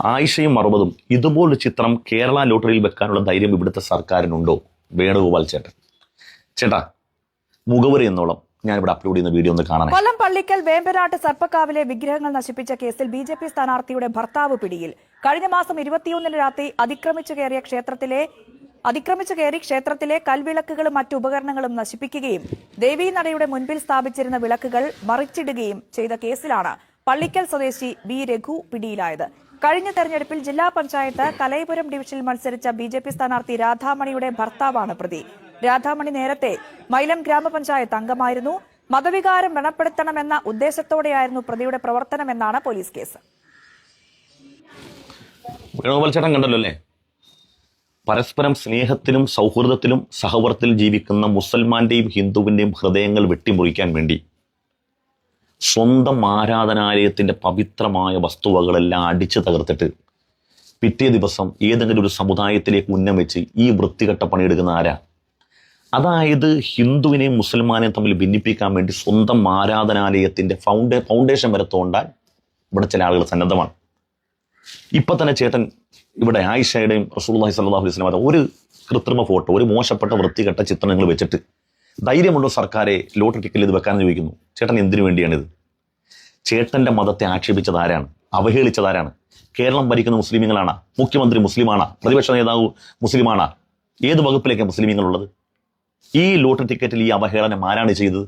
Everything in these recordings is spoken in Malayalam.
ആയിഷയും അറുപതും ഇതുപോലൊരു ചിത്രം കേരള ലോട്ടറിയിൽ വെക്കാനുള്ള ധൈര്യം ഇവിടുത്തെ സർക്കാരിനുണ്ടോ? വേണുഗോപാൽ ചേട്ടൻ. ചേട്ടാ മുഖവരി എന്നോളം ഞാൻ ഇവിടെ അപ്ലോഡ് ചെയ്യുന്ന വീഡിയോ ഒന്ന് കാണാൻ കൊല്ലം പള്ളിക്കൽ വേമ്പനാട്ട് സർപ്പക്കാവിലെ വിഗ്രഹങ്ങൾ നശിപ്പിച്ച കേസിൽ ബി ജെ പി സ്ഥാനാർത്ഥിയുടെ ഭർത്താവ് പിടിയിൽ. കഴിഞ്ഞ മാസം ഇരുപത്തിയൊന്നിന് രാത്രി അതിക്രമിച്ചു കയറിയ ക്ഷേത്രത്തിലെ അതിക്രമിച്ചു കയറി ക്ഷേത്രത്തിലെ കൽവിളക്കുകളും മറ്റു ഉപകരണങ്ങളും നശിപ്പിക്കുകയും ദേവീനടയുടെ മുൻപിൽ സ്ഥാപിച്ചിരുന്ന വിളക്കുകൾ മറിച്ചിടുകയും ചെയ്ത കേസിലാണ് പള്ളിക്കൽ സ്വദേശി ബി രഘു പിടിയിലായത്. കഴിഞ്ഞ തെരഞ്ഞെടുപ്പിൽ ജില്ലാ പഞ്ചായത്ത് കലൈപുരം ഡിവിഷനിൽ മത്സരിച്ച ബി ജെ പി സ്ഥാനാർത്ഥി രാധാമണിയുടെ ഭർത്താവാണ് പ്രതി. രാധാമണി നേരത്തെ മൈലം ഗ്രാമപഞ്ചായത്ത് അംഗമായിരുന്നു. മതവികാരം വ്രണപ്പെടുത്തണമെന്ന ഉദ്ദേശത്തോടെയായിരുന്നു പ്രതിയുടെ പ്രവർത്തനമെന്നാണ് പോലീസ് കേസ്. കണ്ടല്ലോ അല്ലേ? പരസ്പരം സ്നേഹത്തിലും സൗഹൃദത്തിലും സഹവർത്തിൽ ജീവിക്കുന്ന മുസൽമാന്റെയും ഹിന്ദുവിന്റെയും ഹൃദയങ്ങൾ വെട്ടിമുറിക്കാൻ വേണ്ടി സ്വന്തം ആരാധനാലയത്തിന്റെ പവിത്രമായ വസ്തുവകളെല്ലാം അടിച്ചു തകർത്തിട്ട് പിറ്റേ ദിവസം ഏതെങ്കിലും ഒരു സമുദായത്തിലേക്ക് ഉന്നം വെച്ച് ഈ വൃത്തികെട്ട പണിയെടുക്കുന്ന ആരാ? അതായത് ഹിന്ദുവിനെയും മുസൽമാനെയും തമ്മിൽ ഭിന്നിപ്പിക്കാൻ വേണ്ടി സ്വന്തം ആരാധനാലയത്തിന്റെ ഫൗണ്ടേ ഫൗണ്ടേഷൻ വരെ ഇവിടെ ചില ആളുകൾ സന്നദ്ധമാണ്. ഇപ്പൊ തന്നെ ചേട്ടൻ ഇവിടെ ആയിഷയുടെയും റസൂലുള്ളാഹി സ്വല്ലല്ലാഹു അലൈഹി വസല്ലം ഒരു കൃത്രിമ ഫോട്ടോ ഒരു മോശപ്പെട്ട വൃത്തികെട്ട ചിത്രങ്ങൾ വെച്ചിട്ട് ധൈര്യമുണ്ടോ സർക്കാരെ ലോട്ടറി ടിക്കറ്റ് ഇത് വെക്കാൻ ചോദിക്കുന്നു. ചേട്ടൻ എന്തിനു വേണ്ടിയാണിത്? ചേട്ടന്റെ മതത്തെ ആക്ഷേപിച്ചത് ആരാണ്? അവഹേളിച്ചത് ആരാണ് കേരളം ഭരിക്കുന്ന മുസ്ലിമുകളാണ് മുഖ്യമന്ത്രി മുസ്ലിമാണ്? പ്രതിപക്ഷ നേതാവ് മുസ്ലിമാണ്? ഏത് വകുപ്പിലേക്കാണ് മുസ്ലിമീങ്ങളുള്ളത്? ഈ ലോട്ടറി ടിക്കറ്റിൽ ഈ അവഹേളനം ആരാണ് ചെയ്തത്?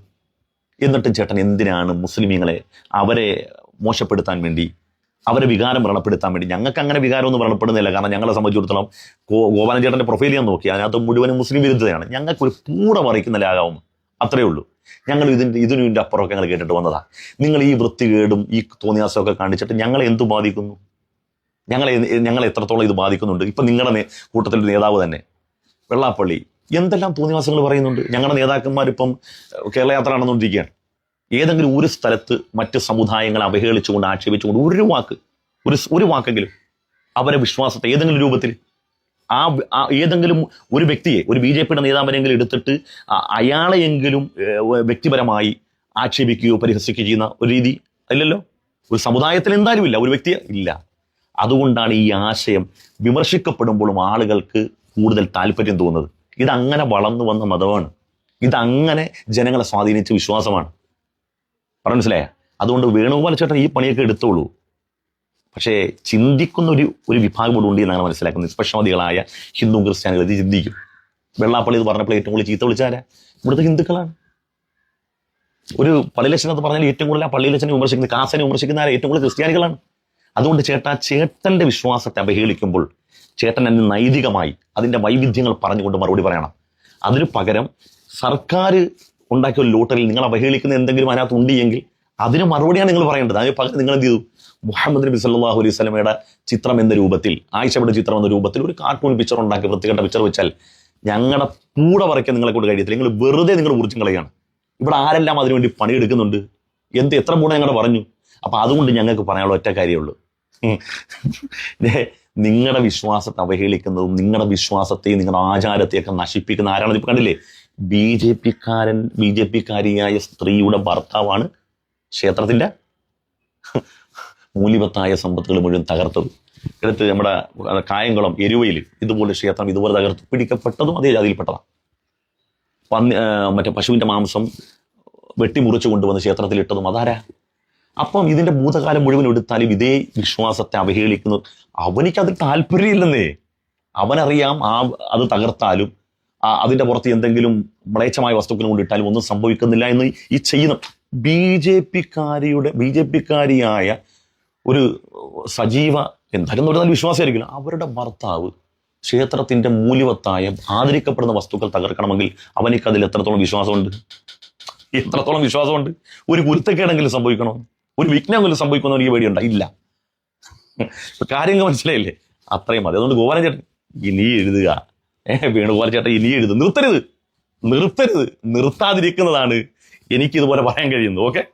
എന്നിട്ടും ചേട്ടൻ എന്തിനാണ് മുസ്ലിമീങ്ങളെ അവരെ മോശപ്പെടുത്താൻ വേണ്ടി അവരെ വികാരം വ്രണപ്പെടുത്താൻ വേണ്ടി. ഞങ്ങൾക്ക് അങ്ങനെ വികാരമൊന്നും വ്രണപ്പെടുന്നില്ല. കാരണം ഞങ്ങളെ സംബന്ധിച്ചിടത്തോളം ഗോപാലൻ ചേട്ടന്റെ പ്രൊഫൈൽ ഞാൻ നോക്കി. അതിനകത്ത് മുഴുവനും മുസ്ലിം വിരുദ്ധതയാണ്. ഞങ്ങൾക്ക് ഒരു പൂട മറിക്കുന്ന ലാകാവും അത്രേ ഉള്ളൂ. ഞങ്ങൾ ഇതിന്റെ ഇതിനു ഇതിന്റെ അപ്പുറമൊക്കെ ഞങ്ങൾ കേട്ടിട്ട് വന്നതാ. നിങ്ങൾ ഈ വൃത്തികേടും ഈ തോന്നിയാസമൊക്കെ കാണിച്ചിട്ട് ഞങ്ങളെ എന്തു ബാധിക്കുന്നു? ഞങ്ങളെ ഞങ്ങളെ എത്രത്തോളം ഇത് ബാധിക്കുന്നുണ്ട്? ഇപ്പൊ നിങ്ങളുടെ കൂട്ടത്തിലൊരു നേതാവ് തന്നെ വെള്ളാപ്പള്ളി എന്തെല്ലാം തോന്നിവാസങ്ങൾ പറയുന്നുണ്ട്? ഞങ്ങളുടെ നേതാക്കന്മാരിപ്പം കേരള യാത്ര നടന്നുകൊണ്ടിരിക്കുകയാണ് ഏതെങ്കിലും ഒരു സ്ഥലത്ത് മറ്റ് സമുദായങ്ങളെ അവഹേളിച്ചുകൊണ്ട് ആക്ഷേപിച്ചുകൊണ്ട് ഒരു വാക്ക് ഒരു ഒരു വാക്കെങ്കിലും അവരെ വിശ്വാസത്തെ ഏതെങ്കിലും രൂപത്തിൽ ആ ഏതെങ്കിലും ഒരു വ്യക്തിയെ ഒരു ബി ജെ പിയുടെ നേതാവിനെങ്കിലും എടുത്തിട്ട് അയാളെയെങ്കിലും വ്യക്തിപരമായി ആക്ഷേപിക്കുകയോ പരിഹസിക്കുകയോ ചെയ്യുന്ന ഒരു രീതി അല്ലല്ലോ? ഒരു സമുദായത്തിൽ എന്തായാലും ഇല്ല ഒരു വ്യക്തിയെ ഇല്ല. അതുകൊണ്ടാണ് ഈ ആശയം വിമർശിക്കപ്പെടുമ്പോഴും ആളുകൾക്ക് കൂടുതൽ താല്പര്യം തോന്നുന്നത്. ഇതങ്ങനെ വളർന്നു വന്ന മതമാണ്. ഇതങ്ങനെ ജനങ്ങളെ സ്വാധീനിച്ച വിശ്വാസമാണ്. പറഞ്ഞു മനസ്സിലായ? അതുകൊണ്ട് വേണുഗോപാൽ ചേട്ടൻ ഈ പണിയൊക്കെ എടുത്തോളൂ. പക്ഷേ ചിന്തിക്കുന്ന ഒരു ഒരു വിഭാഗം കൂടെ ഉണ്ട് എന്നാണ് മനസ്സിലാക്കുന്നത് നിഷ്പക്ഷമതികളായ ഹിന്ദു ക്രിസ്ത്യാനികൾ ഇത് ചിന്തിക്കും. വെള്ളാപ്പള്ളി ഇത് പറഞ്ഞപ്പോൾ ഏറ്റവും കൂടുതൽ ചീത്ത വിളിച്ചാരാ ഇവിടുത്തെ ഹിന്ദുക്കളാണ്. ഒരു പള്ളിയിലച്ഛൻ എന്ന് പറഞ്ഞാൽ ഏറ്റവും കൂടുതൽ ആ പള്ളിയിലച്ഛനെ വിമർശിക്കുന്നത് കാസനെ വിമർശിക്കുന്ന ആരാ? ഏറ്റവും കൂടുതൽ ക്രിസ്ത്യാനികളാണ്. അതുകൊണ്ട് ചേട്ടാ ചേട്ടന്റെ വിശ്വാസത്തെ അവഹേളിക്കുമ്പോൾ ചേട്ടൻ അതിന് നൈതികമായി അതിന്റെ വൈവിധ്യങ്ങൾ പറഞ്ഞുകൊണ്ട് മറുപടി പറയണം. അതിന് പകരം സർക്കാർ ഉണ്ടാക്കിയ ഒരു ലോട്ടറിയിൽ നിങ്ങൾ അവഹേളിക്കുന്ന എന്തെങ്കിലും അതിനകത്ത് ഉണ്ട് എങ്കിൽ അതിന് മറുപടിയാണ് നിങ്ങൾ പറയേണ്ടത്. അതിന് പകരം നിങ്ങൾ എന്ത് ചെയ്തു? മുഹമ്മദ് നബി സല്ലാഹു അലൈഹി സ്വലമയുടെ ചിത്രം എന്ന രൂപത്തിൽ ആയിഷയുടെ ചിത്രം എന്ന രൂപത്തിൽ ഒരു കാർട്ടൂൺ പിക്ചർ ഉണ്ടാക്കി വൃത്തികെട്ട പിക്ചർ വെച്ചാൽ ഞങ്ങളുടെ കൂടെ വരയ്ക്കാൻ നിങ്ങളെ കൊണ്ട് കഴിയത്തില്ല. നിങ്ങൾ വെറുതെ നിങ്ങൾ ഊർജം കളയാണ് ഇവിടെ ആരെല്ലാം അതിനുവേണ്ടി പണിയെടുക്കുന്നുണ്ട്? എന്ത് എത്ര കൂടെ ഞങ്ങൾ പറഞ്ഞു? അപ്പൊ അതുകൊണ്ട് ഞങ്ങൾക്ക് പറയാനുള്ള ഒറ്റ കാര്യമുള്ളൂ നിങ്ങളുടെ വിശ്വാസത്തെ അവഹേളിക്കുന്നതും നിങ്ങളുടെ വിശ്വാസത്തെയും നിങ്ങളുടെ ആചാരത്തെയൊക്കെ നശിപ്പിക്കുന്ന ആരാണ് ഇപ്പൊ കണ്ടില്ലേ? ബി ജെ പിക്കാരൻ ബി ജെ പിക്കാരിയായ സ്ത്രീയുടെ ഭർത്താവാണ് ക്ഷേത്രത്തിന്റെ മൂല്യവത്തായ സമ്പത്തുകൾ മുഴുവൻ തകർത്തത്. എടുത്ത് നമ്മുടെ കായംകുളം എരുവയിൽ ഇതുപോലെ ക്ഷേത്രം ഇതുപോലെ തകർത്ത് പിടിക്കപ്പെട്ടതും അതേ ജാതിയിൽപ്പെട്ടതാണ്. പന്നി മറ്റേ പശുവിന്റെ മാംസം വെട്ടിമുറിച്ചു കൊണ്ടുവന്ന് ക്ഷേത്രത്തിൽ ഇട്ടതും അതാരാ? അപ്പം ഇതിന്റെ ഭൂതകാലം മുഴുവൻ എടുത്താലും ഇതേ വിശ്വാസത്തെ അവഹേളിക്കുന്നു അവനിക്ക് അതിൽ താല്പര്യമില്ലെന്നേ. അവനറിയാം ആ അത് തകർത്താലും അതിന്റെ പുറത്ത് എന്തെങ്കിലും മ്ലേച്ഛമായ വസ്തുക്കൾ കൊണ്ടിട്ടാലും ഒന്നും സംഭവിക്കുന്നില്ല എന്ന് ഈ ചെയ്യുന്ന ബി ജെ പിക്കാരിയുടെ ബി ജെ പിക്കാരിയായ ഒരു സജീവ എന്തായാലും ഒരു നല്ല വിശ്വാസമായിരിക്കില്ല അവരുടെ ഭർത്താവ് ക്ഷേത്രത്തിന്റെ മൂല്യവത്തായ ആദരിക്കപ്പെടുന്ന വസ്തുക്കൾ തകർക്കണമെങ്കിൽ അവനിക്ക് അതിൽ എത്രത്തോളം വിശ്വാസമുണ്ട്? എത്രത്തോളം വിശ്വാസമുണ്ട്? ഒരു കുരുത്തക്കേടെങ്കിലും സംഭവിക്കണോ? ഒരു വിഘ്നമെങ്കിലും സംഭവിക്കണോ എനിക്ക് പേടിയുണ്ടോ? ഇല്ല. കാര്യങ്ങൾ മനസ്സിലായില്ലേ? അത്രയും മതി. അതുകൊണ്ട് ഗോപാലൻ ചേട്ടൻ ഇനി എഴുതുക. ഏഹ് വേണുഗോപാലൻ ചേട്ടൻ ഇനി എഴുതും. നിർത്തരുത്. നിർത്തരുത്. നിർത്താതിരിക്കുന്നതാണ് എനിക്ക് ഇതുപോലെ പറയാൻ കഴിയുന്നത്. ഓക്കെ